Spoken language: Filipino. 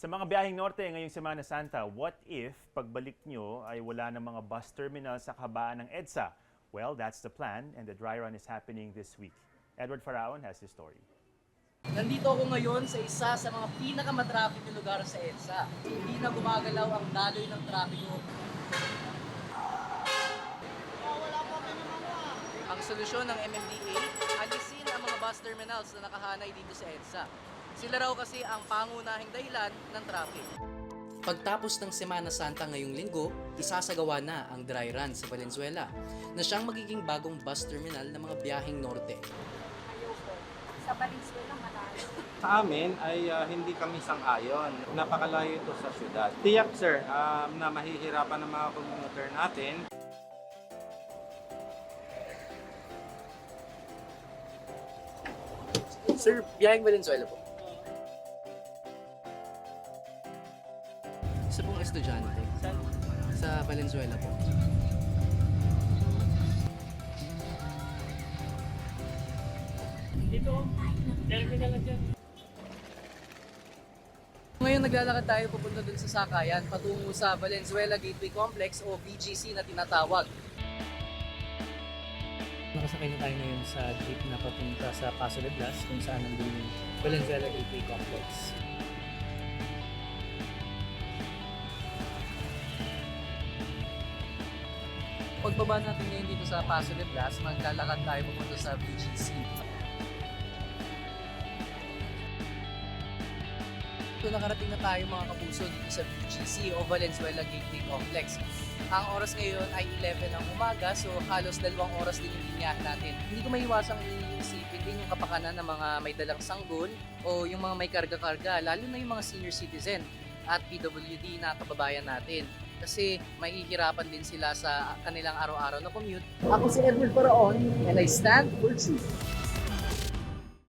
Sa mga biyaheng norte ngayong Semana Santa, what if pagbalik nyo ay wala ng mga bus terminal sa kahabaan ng EDSA? Well, that's the plan and the dry run is happening this week. Edward Faraon has the story. Nandito ako ngayon sa isa sa mga pinakamatraffic na lugar sa EDSA. Hindi na gumagalaw ang daloy ng trapiko. Ang solusyon ng MMDA, alisin ang mga bus terminals na nakahanay dito sa EDSA. Sila raw kasi ang pangunahing dahilan ng traffic. Pagtapos ng Semana Santa ngayong linggo, isasagawa na ang dry run sa Valenzuela na siyang magiging bagong bus terminal ng mga biyaheng norte. Ayoko. Sa Valenzuela, malayo. Sa amin ay ah, hindi kami sang-ayon. Napakalayo ito sa syudad. Tiyak sir um, na mahihirapan ng mga commuter natin. Sir, biyaheng Valenzuela po. Isa pong estudyante. Sa Valenzuela po. Ngayon naglalakad tayo pupunta dun sa Sakayan patungo sa Valenzuela Gateway Complex o VGC na tinatawag. Nakasakay na tayo ngayon sa jeep na papunta sa Paso de Blas kung saan nandun yung Valenzuela Gateway Complex. Pagbaba natin ngayon dito sa Paso de Blas, maglalakad tayo pupunta sa VGC. So nakarating na tayo mga kapuso dito sa VGC o Valenzuela Gateway Complex. Ang oras ngayon ay 11 ng umaga so halos dalawang oras din yung binyahe natin. Hindi ko maiwasang iisipin din yung kapakanan ng mga may dalang sanggol o yung mga may karga-karga lalo na yung mga senior citizen at PWD na kababayan natin kasi mahihirapan din sila sa kanilang araw-araw na commute. Ako si Edward Paraon and I stand for truth.